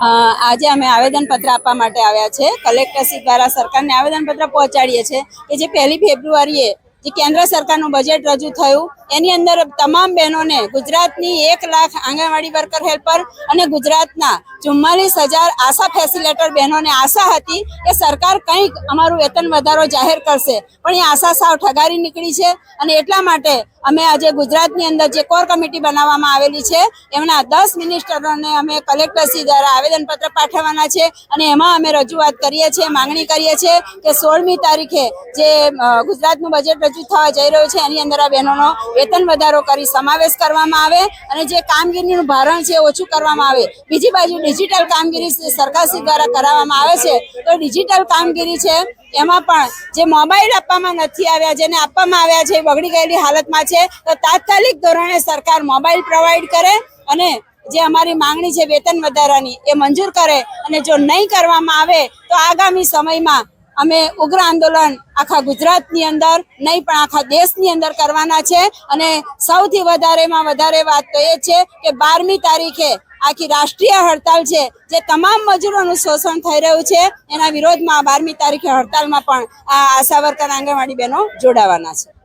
આજે અમે આવેદનપત્ર આપવા માટે આવ્યા છે. કલેક્ટરશ્રી દ્વારા સરકારને આવેદનપત્ર પહોંચાડીએ છીએ કે જે પહેલી ફેબ્રુઆરીએ જે કેન્દ્ર સરકારનું બજેટ રજૂ થયું એની અંદર તમામ બહેનોને ગુજરાતની એક લાખ આંગણવાડી વર્કર હેલ્પર અને ગુજરાતના ચુમ્માલીસ હજાર આશા ફેસિલેટર બહેનોને આશા હતી કે સરકાર કંઈક અમારું વેતન વધારો જાહેર કરશે. પણ એ આશા સાવ ઠગારી નીકળી છે અને એટલા માટે અમે આજે ગુજરાતની અંદર જે કોર કમિટી બનાવવામાં આવેલી છે, એમના દસ મિનિસ્ટરોને અમે કલેક્ટરશ્રી દ્વારા આવેદનપત્ર પાઠવવાના છે અને એમાં અમે રજૂઆત કરીએ છીએ, માંગણી કરીએ છીએ કે સોળમી તારીખે જે ગુજરાતનું બજેટ રજૂ થવા જઈ રહ્યું છે, એની અંદર આ બહેનોનો વેતન વધારો કરી, સમાવેશ કરવામાં આવે અને જે કામગીરીનું ભારણ છે ઓછું કરવામાં આવે. બીજી બાજુ ડિજિટલ કામગીરી સરકારશ્રી દ્વારા કરાવવામાં આવે છે, તો ડિજિટલ કામગીરી છે, એમાં પણ જે મોબાઈલ આપવામાં નથી આવ્યા, જેને આપવામાં આવ્યા છે બગડી ગયેલી હાલતમાં છે, તો તાત્કાલિક ધોરણે સરકાર મોબાઈલ પ્રોવાઈડ કરે અને જે અમારી માંગણી છે વેતન વધારાની એ મંજૂર કરે અને જો નહીં કરવામાં આવે, તો આગામી સમયમાં અમે ઉગ્ર આંદોલન આખા ગુજરાતની અંદર નહીં, પણ આખા દેશની અંદર કરવાના છે. અને સૌથી વધારેમાં વધારે વાત તો એ છે કે બારમી તારીખે આખી રાષ્ટ્રીય હડતાલ છે, જે તમામ મજૂરોનું શોષણ થઈ રહ્યું છે, એના વિરોધમાં બારમી તારીખે હડતાલમાં પણ આ આશા વર્કર આંગણવાડી બહેનો જોડાવાના છે.